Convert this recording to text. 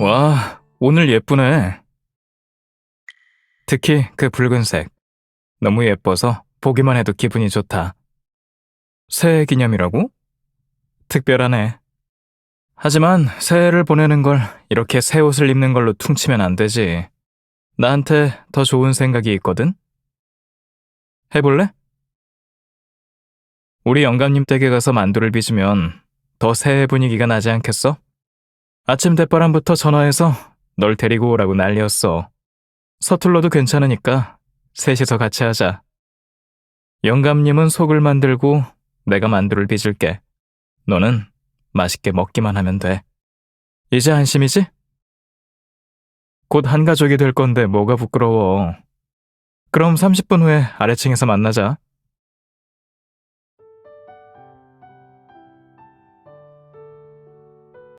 와, 오늘 예쁘네. 특히 그 붉은색. 너무 예뻐서 보기만 해도 기분이 좋다. 새해 기념이라고? 특별하네. 하지만 새해를 보내는 걸 이렇게 새 옷을 입는 걸로 퉁치면 안 되지. 나한테 더 좋은 생각이 있거든? 해볼래? 우리 영감님 댁에 가서 만두를 빚으면 더 새해 분위기가 나지 않겠어? 아침 대바람부터 전화해서 널 데리고 오라고 난리였어. 서툴러도 괜찮으니까 셋이서 같이 하자. 영감님은 속을 만들고 내가 만두를 빚을게. 너는 맛있게 먹기만 하면 돼. 이제 안심이지? 곧 한 가족이 될 건데 뭐가 부끄러워. 그럼 30분 후에 아래층에서 만나자.